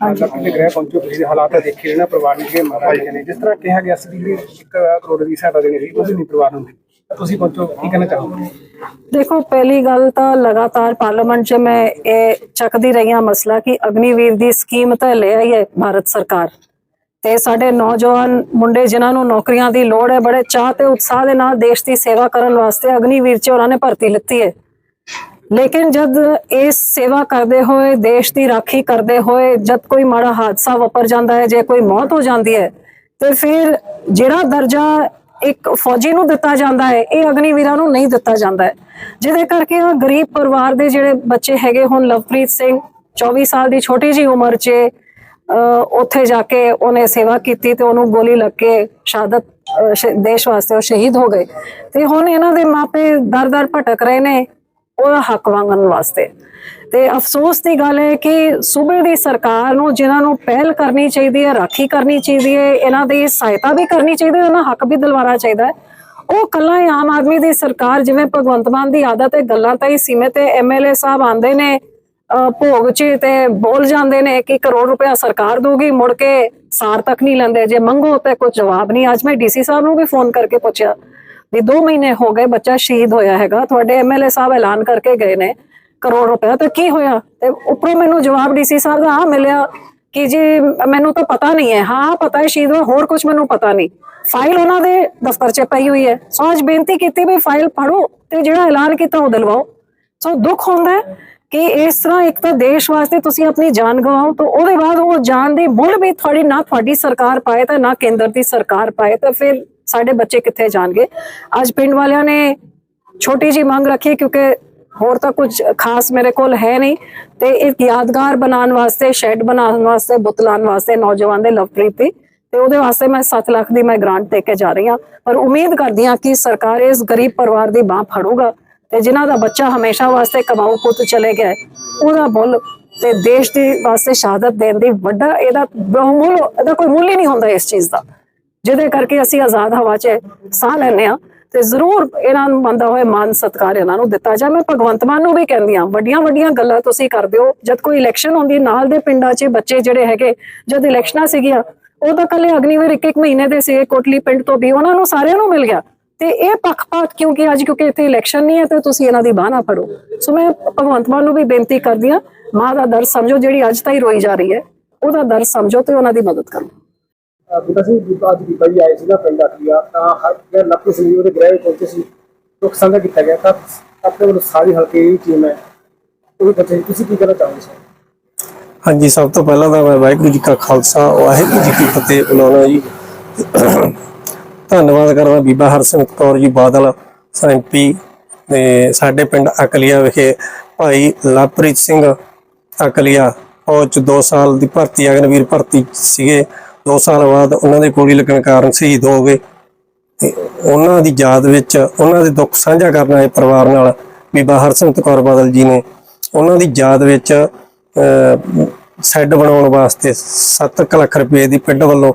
ਅੱਜ ਕਿਤੇ ਗ੍ਰਹਿ ਪਹੁੰਚੋ ਤੁਸੀਂ ਹਾਲਾਤ ਦੇਖੇ ਨਾ ਪਰਿਵਾਰ ਨੇ ਜਿਹੜੇ ਮਾਰਾ ਨੇ ਜਿਸ ਤਰ੍ਹਾਂ ਕਿਹਾ ਗਿਆ ਸੀ ਵੀ 1 ਕਰੋੜ ਦੀ ਸਹਾਇਤਾ ਦੇਣੀ ਸੀ ਉਹ ਵੀ ਨਹੀਂ ਪਰਿਵਾਰ ਨੂੰ ਦਿੱਤੀ ਤਾਂ ਤੁਸੀਂ ਪਹੁੰਚੋ ਕੀ ਕਹਿਣਾ ਚਾਹੋਗੇ? ਦੇਖੋ ਪਹਿਲੀ ਗੱਲ ਤਾਂ ਲਗਾਤਾਰ ਪਾਰਲੀਮੈਂਟ 'ਚ ਮੈਂ ਇਹ ਚੱਕਦੀ ਰਹੀ ਹਾਂ ਮਸਲਾ ਕਿ ਅਗਨੀਵੀਰ ਦੀ ਸਕੀਮ ਤਾਂ ਲੈ ਆਈ ਹੈ ਭਾਰਤ ਸਰਕਾਰ। ਤੇ ਸਾਡੇ ਨੌਜਵਾਨ ਮੁੰਡੇ ਜਿਨ੍ਹਾਂ ਨੂੰ ਨੌਕਰੀਆਂ ਦੀ ਲੋੜ ਹੈ ਬੜੇ ਚਾਹ ਤੇ ਉਤਸ਼ਾਹ ਦੇ ਨਾਲ ਦੇਸ਼ ਦੀ ਸੇਵਾ ਕਰਨ ਵਾਸਤੇ ਅਗਨੀਵੀਰ 'ਚ ਉਹਨਾਂ ਨੇ ਭਰਤੀ ਲਿੱਤੀ ਹੈ। ਲੇਕਿਨ ਜਦ ਇਸ ਸੇਵਾ ਕਰਦੇ ਹੋਏ, ਦੇਸ਼ ਦੀ ਰਾਖੀ ਕਰਦੇ ਹੋਏ, ਜਦ ਕੋਈ ਮਾੜਾ ਹਾਦਸਾ ਵਾਪਰ ਜਾਂਦਾ ਹੈ, ਜੇ ਕੋਈ ਮੌਤ ਹੋ ਜਾਂਦੀ ਹੈ, ਤੇ ਫਿਰ ਜਿਹੜਾ ਦਰਜਾ ਇੱਕ ਫੌਜੀ ਨੂੰ ਦਿੱਤਾ ਜਾਂਦਾ ਹੈ, ਇਹ ਅਗਨੀਵੀਰਾਂ ਨੂੰ ਨਹੀਂ ਦਿੱਤਾ ਜਾਂਦਾ ਹੈ। ਜਿਹਦੇ ਕਰਕੇ ਉਹ ਗਰੀਬ ਪਰਿਵਾਰ ਦੇ ਜਿਹੜੇ ਬੱਚੇ ਹੈਗੇ ਹੁਣ, ਲਵਪ੍ਰੀਤ ਸਿੰਘ 24 ਸਾਲ ਦੀ ਛੋਟੀ ਜੀ ਉਮਰ 'ਚ ਉੱਥੇ ਜਾ ਕੇ ਉਹਨੇ ਸੇਵਾ ਕੀਤੀ ਤੇ ਉਹਨੂੰ ਗੋਲੀ ਲੱਗ ਕੇ ਸ਼ਹਾਦਤ ਦੇਸ਼ ਵਾਸਤੇ ਉਹ ਸ਼ਹੀਦ ਹੋ ਗਏ। ਤੇ ਹੁਣ ਇਹਨਾਂ ਦੇ ਮਾਪੇ ਦਰ-ਦਰ ਭਟਕ ਰਹੇ ਨੇ। ਉਹਦਾ ਹੱਕ ਮੰਗਣ ਵਾਸਤੇ। ਤੇ ਅਫਸੋਸ ਦੀ ਗੱਲ ਹੈ ਕਿ ਸੂਬੇ ਦੀ ਸਰਕਾਰ ਨੂੰ ਜਿਨ੍ਹਾਂ ਨੂੰ ਪਹਿਲ ਕਰਨੀ ਚਾਹੀਦੀ ਹੈ, ਰਾਖੀ ਕਰਨੀ ਚਾਹੀਦੀ ਹੈ, ਇਹਨਾਂ ਦੀ ਸਹਾਇਤਾ ਵੀ ਕਰਨੀ ਚਾਹੀਦੀ ਹੈ, ਉਹਨਾਂ ਹੱਕ ਵੀ ਦਿਲਵਾਣਾ ਚਾਹੀਦਾ ਹੈ। ਉਹ ਕੱਲਾ ਹੀ ਆਮ ਆਦਮੀ ਦੀ ਸਰਕਾਰ ਜਿਵੇਂ ਭਗਵੰਤ ਮਾਨ ਦੀ ਆਦਤ ਹੈ, ਗੱਲਾਂ ਤਾਂ ਹੀ ਸੀਮਿਤ ਹੈ ਐਮਐਲਏ ਸਾਹਿਬ ਆਂਦੇ ਨੇ ਭੋਗ 'ਚ ਤੇ ਬੋਲ ਜਾਂਦੇ ਨੇ ਕਿ ਕਰੋੜ ਰੁਪਇਆ ਸਰਕਾਰ ਦਊਗੀ, ਮੁੜ ਕੇ ਸਾਰ ਤੱਕ ਨਹੀਂ ਲੈਂਦੇ, ਜੇ ਮੰਗੋ ਤੇ ਕੋਈ ਜਵਾਬ ਨਹੀਂ। ਅੱਜ ਮੈਂ ਡੀਸੀ ਸਾਹਿਬ ਨੂੰ ਵੀ ਫੋਨ ਕਰਕੇ ਪੁੱਛਿਆ ਵੀ 2 ਮਹੀਨੇ ਹੋ ਗਏ ਬੱਚਾ ਸ਼ਹੀਦ ਹੋਇਆ ਹੈਗਾ। ਤੁਹਾਡੇ ਐਮਐਲਏ ਸਾਹਿਬ ਐਲਾਨ ਕਰਕੇ ਗਏ ਨੇ ਕਰੋੜ ਰੁਪਇਆ। ਤਾਂ ਕੀ ਹੋਇਆ? ਤੇ ਉੱਪਰੋਂ ਮੈਨੂੰ ਜਵਾਬ ਡੀਸੀ ਸਾਹਿਬ ਦਾ ਆ ਮਿਲਿਆ ਕਿ ਜੀ ਮੈਨੂੰ ਤਾਂ ਪਤਾ ਨਹੀਂ ਹੈ। ਹਾਂ, ਪਤਾ ਹੈ ਸ਼ਹੀਦ ਹੋਇਆ, ਹੋਰ ਕੁਝ ਮੈਨੂੰ ਪਤਾ ਨਹੀਂ। ਫਾਈਲ ਉਹਨਾਂ ਦੇ ਦਫ਼ਤਰ 'ਚ ਪਈ ਹੋਈ ਹੈ। ਸੋ ਅੱਜ ਬੇਨਤੀ ਕੀਤੀ ਵੀ ਫਾਈਲ ਪੜੋ ਤੇ ਜਿਹੜਾ ਐਲਾਨ ਕੀਤਾ ਉਹ ਦਿਲਵਾਓ। ਸੋ ਦੁੱਖ ਹੁੰਦਾ ਹੈ ਕਿ ਇਸ ਤਰ੍ਹਾਂ ਇੱਕ ਤਾਂ ਦੇਸ਼ ਵਾਸਤੇ ਤੁਸੀਂ ਆਪਣੀ ਜਾਨ ਗਵਾਓ ਤਾਂ ਉਹਦੇ ਬਾਅਦ ਉਹ ਜਾਨ ਦੀ ਮੁੱਲ ਵੀ ਤੁਹਾਡੀ ਨਾ ਤੁਹਾਡੀ ਸਰਕਾਰ ਪਾਏ ਤਾਂ ਨਾ ਕੇਂਦਰ ਦੀ ਸਰਕਾਰ ਪਾਏ ਤਾਂ ਫਿਰ ਸਾਡੇ ਬੱਚੇ ਕਿੱਥੇ ਜਾਣਗੇ? ਅੱਜ ਪਿੰਡ ਵਾਲਿਆਂ ਨੇ ਛੋਟੀ ਜੀ ਮੰਗ ਰੱਖੀ ਕਿਉਂਕਿ ਹੋਰ ਤਾਂ ਕੁਝ ਖਾਸ ਮੇਰੇ ਕੋਲ ਹੈ ਨਹੀਂ ਤੇ ਇੱਕ ਯਾਦਗਾਰ ਬਣਾਉਣ ਵਾਸਤੇ, ਸ਼ੈੱਡ ਬਣਾਉਣ ਵਾਸਤੇ, ਬੁੱਤ ਵਾਸਤੇ ਨੌਜਵਾਨ ਦੇ ਲਵਪ੍ਰੀਤ ਦੀ ਤੇ ਉਹਦੇ ਵਾਸਤੇ ਮੈਂ 7 ਲੱਖ ਦੀ ਮੈਂ ਗ੍ਰਾਂਟ ਦੇ ਕੇ ਜਾ ਰਹੀ ਹਾਂ। ਪਰ ਉਮੀਦ ਕਰਦੀ ਹਾਂ ਕਿ ਸਰਕਾਰ ਇਸ ਗਰੀਬ ਪਰਿਵਾਰ ਦੀ ਬਾਹ ਫੜੂਗਾ ਤੇ ਜਿਨ੍ਹਾਂ ਦਾ ਬੱਚਾ ਹਮੇਸ਼ਾ ਵਾਸਤੇ ਕਮਾਊ ਪੁੱਤ ਚਲੇ ਗਿਆ ਉਹਦਾ ਬੁੱਲ ਤੇ ਦੇਸ਼ ਦੀ ਵਾਸਤੇ ਸ਼ਹਾਦਤ ਦੇਣ ਦੀ ਵੱਡਾ ਇਹਦਾ ਬਹੁਮੁੱਲ ਇਹਦਾ ਕੋਈ ਮੁੱਲ ਹੀ ਨਹੀਂ ਹੁੰਦਾ ਇਸ ਚੀਜ਼ ਦਾ। ਜਿਹਦੇ ਕਰਕੇ ਅਸੀਂ ਆਜ਼ਾਦ ਹਵਾ 'ਚ ਸਾਹ ਲੈਂਦੇ ਆ ਤੇ ਜ਼ਰੂਰ ਇਹਨਾਂ ਨੂੰ ਮੰਨਦਾ ਹੋਏ ਮਾਨ ਸਤਕਾਰ ਇਹਨਾਂ ਨੂੰ ਦਿੱਤਾ ਜਾ ਮੈਂ ਭਗਵੰਤ ਮਾਨ ਨੂੰ ਵੀ ਕਹਿੰਦੀ ਆ ਵੱਡੀਆਂ ਵੱਡੀਆਂ ਗੱਲਾਂ ਤੁਸੀਂ ਕਰਦੇ ਹੋ ਜਦ ਕੋਈ ਇਲੈਕਸ਼ਨ ਹੁੰਦੀ, ਨਾਲ ਦੇ ਪਿੰਡਾਂ 'ਚ ਬੱਚੇ ਜਿਹੜੇ ਹੈਗੇ, ਜਦ ਇਲੈਕਸ਼ਨਾਂ ਸੀਗੀਆਂ, ਉਹ ਤਾਂ ਕੱਲੇ ਅਗਨੀਵੀਰ ਇੱਕ ਇੱਕ ਮਹੀਨੇ ਦੇ ਸੀਗੇ ਕੋਟਲੀ ਪਿੰਡ ਤੋਂ ਵੀ, ਉਹਨਾਂ ਨੂੰ ਸਾਰਿਆਂ ਨੂੰ ਮਿਲ ਗਿਆ। ਤੇ ਇਹ ਪੱਖਪਾਤ ਕਿਉਂਕਿ ਅੱਜ ਕਿਉਂਕਿ ਇੱਥੇ ਇਲੈਕਸ਼ਨ ਨਹੀਂ ਹੈ, ਤੇ ਤੁਸੀਂ ਇਹਨਾਂ ਦੀ ਬਾਹ ਨਾ ਫੜੋ। ਸੋ ਮੈਂ ਭਗਵੰਤ ਮਾਨ ਨੂੰ ਵੀ ਬੇਨਤੀ ਕਰਦੀ ਆ ਮਾਂ ਦਾ ਦਰਦ ਸਮਝੋ, ਜਿਹੜੀ ਅੱਜ ਤਾਈ ਰੋਈ ਜਾ ਰਹੀ ਹੈ, ਉਹਦਾ ਦਰਦ ਸਮਝੋ ਤੇ ਉਹਨਾਂ ਦੀ ਮਦਦ ਕਰੋ। ਬੀਬਾ ਸਿੰਘ ਬੀਬਾ ਅੱਜ ਬੀਬਾ ਜੀ ਆਏ ਸੀ ਨਾ ਪਿੰਡ ਆਖੀਆ ਤਾਂ ਹਰ ਜਿਹੜਾ ਲੱਭ ਸਿੰਘ ਉਹਦੇ ਗ੍ਰਹਿ ਪਹੁੰਚੇ ਸੀ। ਦੁੱਖ ਸਾਂਝਾ ਕੀਤਾ ਗਿਆ। ਤਾਂ ਆਪਣੇ ਵੱਲੋਂ ਸਾਰੀ ਹਲਕੇ ਦੀ ਟੀਮ ਹੈ। ਉਹ ਬੱਚੇ ਤੁਸੀਂ ਕੀ ਕਹਿਣਾ ਚਾਹੋਗੇ ਸਰ? ਹਾਂਜੀ, ਸਭ ਤੋਂ ਪਹਿਲਾਂ ਤਾਂ ਮੈਂ ਵਾਹਿਗੁਰੂ ਜੀ ਕਾ ਖਾਲਸਾ, ਵਾਹਿਗੁਰੂ ਜੀ ਕੀ ਫਤਿਹ ਬੁਲਾਉਣਾ ਜੀ। ਧੰਨਵਾਦ ਕਰਦਾ ਬੀਬਾ ਹਰਸਿਮਰਤ ਕੌਰ ਜੀ ਬਾਦਲ ਐਮਪੀ ਤੇ ਸਾਡੇ ਪਿੰਡ ਅਕਲੀਆ ਵਿਖੇ ਭਾਈ ਲਵਪ੍ਰੀਤ ਸਿੰਘ ਅਕਲੀਆ ਫੌਜ ਚ 2 ਸਾਲ ਦੀ ਭਰਤੀ, ਅਗਨਵੀਰ ਭਰਤੀ ਸੀਗੇ। 2 ਸਾਲ ਬਾਅਦ ਉਹਨਾਂ ਦੇ ਗੋਲੀ ਲੱਗਣ ਕਾਰਨ ਸ਼ਹੀਦ ਹੋ ਗਏ। ਤੇ ਉਹਨਾਂ ਦੀ ਯਾਦ ਵਿੱਚ ਉਹਨਾਂ ਦੇ ਦੁੱਖ ਸਾਂਝਾ ਕਰਨ ਆਏ ਪਰਿਵਾਰ ਨਾਲ ਬੀਬਾ ਹਰਸਿਮਰਤ ਕੌਰ ਬਾਦਲ ਜੀ ਨੇ ਉਹਨਾਂ ਦੀ ਯਾਦ ਵਿੱਚ ਅਹ, ਸ਼ੈੱਡ ਬਣਾਉਣ ਵਾਸਤੇ 7 ਲੱਖ ਰੁਪਏ ਦੀ ਪਿੰਡ ਵੱਲੋਂ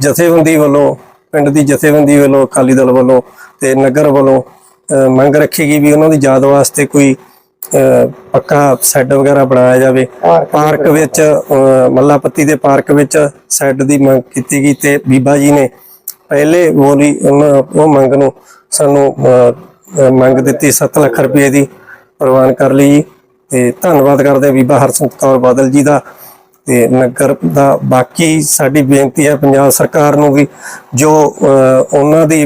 ਜਥੇਬੰਦੀ ਵੱਲੋਂ ਪਿੰਡ ਦੀ ਜਥੇਬੰਦੀ ਵੱਲੋਂ ਅਕਾਲੀ ਦਲ ਵੱਲੋਂ ਤੇ ਨਗਰ ਵੱਲੋਂ ਅਹ, ਮੰਗ ਰੱਖੀ ਗਈ ਵੀ ਉਹਨਾਂ ਦੀ ਯਾਦ ਵਾਸਤੇ ਕੋਈ ਪੱਕਾ ਸ਼ੈੱਡ ਵਗੈਰਾ ਬਣਾਇਆ ਜਾਵੇ। ਪਾਰਕ ਵਿੱਚ ਮੱਲਾਪੱਤੀ ਦੇ ਪਾਰਕ ਵਿੱਚ ਸ਼ੈੱਡ ਦੀ ਮੰਗ ਕੀਤੀ ਗਈ ਤੇ ਬੀਬਾ ਜੀ ਨੇ ਪਹਿਲੇ ਬੋਲੀ ਉਹ ਮੰਗ ਨੂੰ ਸਾਨੂੰ ਮੰਗ ਦਿੱਤੀ 7 ਲੱਖ ਰੁਪਏ ਦੀ ਪ੍ਰਵਾਨ ਕਰ ਲਈ ਤੇ ਧੰਨਵਾਦ ਕਰਦੇ ਬੀਬਾ ਹਰਸਿਮਰਤ ਕੌਰ ਬਾਦਲ ਜੀ ਦਾ ਤੇ ਨਗਰ ਦਾ। ਬਾਕੀ ਸਾਡੀ ਬੇਨਤੀ ਹੈ ਪੰਜਾਬ ਸਰਕਾਰ ਨੂੰ ਵੀ ਜੋ ਉਹਨਾਂ ਦੀ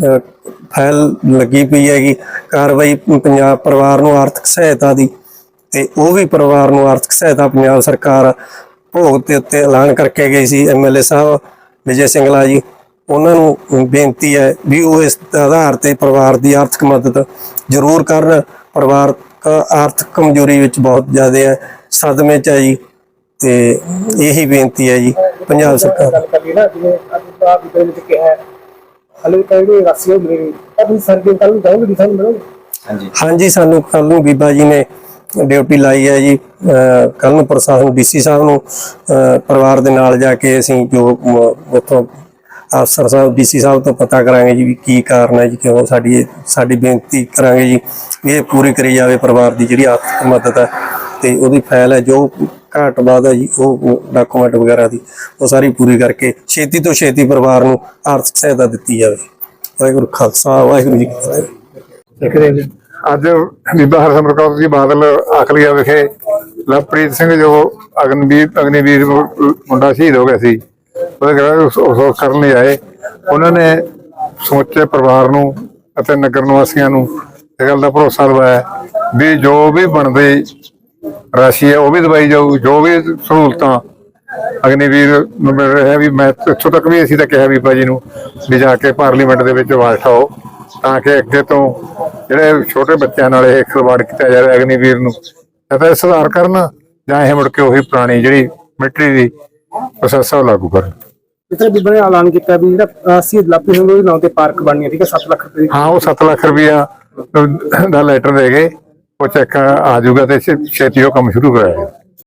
ਫਾਈਲ ਲੱਗੀ ਪਈ ਹੈਗੀ, ਕਾਰਵਾਈ ਪੰਜਾਬ ਪਰਿਵਾਰ ਨੂੰ ਆਰਥਿਕ ਸਹਾਇਤਾ ਦੀ ਤੇ ਉਹ ਵੀ ਪਰਿਵਾਰ ਨੂੰ ਆਰਥਿਕ ਸਹਾਇਤਾ ਪੰਜਾਬ ਸਰਕਾਰ ਭੋਗ ਦੇ ਉੱਤੇ ਐਲਾਨ ਕਰਕੇ ਗਈ ਸੀ ਐਮਐਲਏ ਸਾਹਿਬ, ਵਿਜੇ ਸਿੰਗਲਾ ਜੀ, ਉਹਨਾਂ ਨੂੰ ਬੇਨਤੀ ਹੈ ਵੀ ਉਹ ਇਸ ਆਧਾਰ ਤੇ ਪਰਿਵਾਰ ਦੀ ਆਰਥਿਕ ਮਦਦ ਜ਼ਰੂਰ ਕਰਨ, ਪਰਿਵਾਰ ਆਰਥਿਕ ਕਮਜ਼ੋਰੀ ਵਿੱਚ ਬਹੁਤ ਜ਼ਿਆਦਾ ਹੈ, ਸਦਮੇ ਚ ਹੈ ਜੀ, ਤੇ ਇਹੀ ਬੇਨਤੀ ਹੈ ਜੀ, ਪੰਜਾਬ ਸਰਕਾਰ ਹਲੇ ਜਿਹੜੇ ਰਾਸੀ ਮਿਲੇ ਤਾਂ ਤੁਸੀਂ ਸਰਦੀ ਕੱਲ ਨੂੰ ਜਾਓਗੇ ਦਿਖਾਣ ਮਿਲੋਗੇ ਹਾਂਜੀ। ਸਾਨੂੰ ਕੱਲ ਨੂੰ ਬੀਬਾ ਜੀ ਨੇ ਡਿਊਟੀ ਲਾਈ ਹੈ ਜੀ ਕੱਲ ਨੂੰ ਪ੍ਰਸ਼ਾਸਨ ਡੀਸੀ ਸਾਹਿਬ ਨੂੰ ਪਰਿਵਾਰ ਦੇ ਨਾਲ ਜਾ ਕੇ ਅਸੀਂ ਜੋ ਉੱਥੋਂ ਅਫਸਰ ਸਾਹਿਬ ਡੀਸੀ ਸਾਹਿਬ ਤੋਂ ਪਤਾ ਕਰਾਂਗੇ ਜੀ ਵੀ ਕੀ ਕਾਰਨ ਹੈ ਜੀ ਕਿਉਂ ਸਾਡੀ ਸਾਡੀ ਬੇਨਤੀ ਕਰਾਂਗੇ ਜੀ ਇਹ ਪੂਰੀ ਕਰੀ ਜਾਵੇ ਪਰਿਵਾਰ ਦੀ ਜਿਹੜੀ ਆਰਥਿਕ ਮਦਦ ਹੈ ਤੇ ਉਹਦੀ ਫਾਈਲ ਹੈ ਜੋ ਘਾਟ ਬਾਅਦ ਜੀ, ਉਹ ਡਾਕੂਮੈਂਟ ਵਗੈਰਾ ਦੀ, ਉਹ ਸਾਰੀ ਪੂਰੀ ਕਰਕੇ ਛੇਤੀ ਤੋਂ ਛੇਤੀ ਪਰਿਵਾਰ ਨੂੰ ਆਰਥਿਕ ਸਹਾਇਤਾ ਦਿੱਤੀ ਜਾਵੇ। ਵਾਹਿਗੁਰੂ ਖਾਲਸਾ, ਵਾਹਿਗੁਰੂ ਜੀ ਕੀ ਫਤਿਹ। ਅੱਜ ਬੀਬਾ ਹਰਸਿਮਰਤ ਕੌਰ ਜੀ ਬਾਦਲ ਆਖਲੀਆ ਵਿਖੇ ਲਵਪ੍ਰੀਤ ਸਿੰਘ ਜੋ ਅਗਨਵੀਰ, ਅਗਨੀਵੀਰ ਮੁੰਡਾ ਸ਼ਹੀਦ ਹੋ ਗਿਆ ਸੀ, ਉਹਦੇ ਘਰ ਉਸ ਕਰਨ ਲਈ ਆਏ। ਉਹਨਾਂ ਨੇ ਸਮੁੱਚੇ ਪਰਿਵਾਰ ਨੂੰ ਅਤੇ ਨਗਰ ਨਿਵਾਸੀਆਂ ਨੂੰ ਇਹ ਗੱਲ ਦਾ ਭਰੋਸਾ ਦਿਵਾਇਆ ਵੀ ਜੋ ਵੀ ਬਣਦੇ ਰਾਸ਼ੀ ਹੈ ਉਹ ਵੀ ਦਵਾਈ ਜਾਊ ਜੋ ਵੀ ਸਹੂਲਤਾਂ ਅਗਨੀਵੀਰ ਨੂੰ ਮਿਲ ਰਿਹਾ ਵੀ ਮੈਂ ਇੱਥੋਂ ਤੱਕ ਵੀ ਅਸੀਂ ਤਾਂ ਕਿਹਾ ਵੀ ਭਾਜੀ ਨੂੰ ਵੀ ਜਾ ਕੇ ਪਾਰਲੀਮੈਂਟ ਦੇ ਵਿੱਚ ਆਵਾਜ਼ ਉਠਾਓ ਤਾਂ ਕਿ ਅੱਗੇ ਤੋਂ ਜਿਹੜੇ ਛੋਟੇ ਬੱਚਿਆਂ ਨਾਲ ਇਹ ਖਿਲਵਾੜ ਕੀਤਾ ਜਾ ਰਿਹਾ ਅਗਨੀਵੀਰ ਨੂੰ। ਤਾਂ ਸੁਧਾਰ ਕਰਨ ਜਾਂ ਇਹ ਮੁੜ ਕੇ ਉਹੀ ਪੁਰਾਣੀ ਜਿਹੜੀ ਮਿਲਟਰੀ ਦੀ ਪ੍ਰੋਸੈਸ ਉਹ ਲਾਗੂ ਕਰਨ। ਤਰ੍ਹਾਂ ਬੀਬਾ ਨੇ ਐਲਾਨ ਕੀਤਾ ਵੀ ਜਿਹੜਾ ਅਸੀਂ ਲਾਪੀ ਸਿੰਘ ਦੇ ਨਾਂ ਤੇ ਪਾਰਕ ਬਣਨੀ ਹੈ ਠੀਕ ਹੈ 7 ਲੱਖ ਰੁਪਏ ਹਾਂ ਉਹ 7 ਲੱਖ ਰੁਪਇਆ ਦਾ ਲੈਟਰ ਦੇ ਗਏ। ਉਹ ਚੈੱਕ ਆ ਜਾਊਗਾ ਤੇ ਛੇ- ਛੇਤੀ ਉਹ ਕੰਮ ਸ਼ੁਰੂ ਕਰਾਇਆ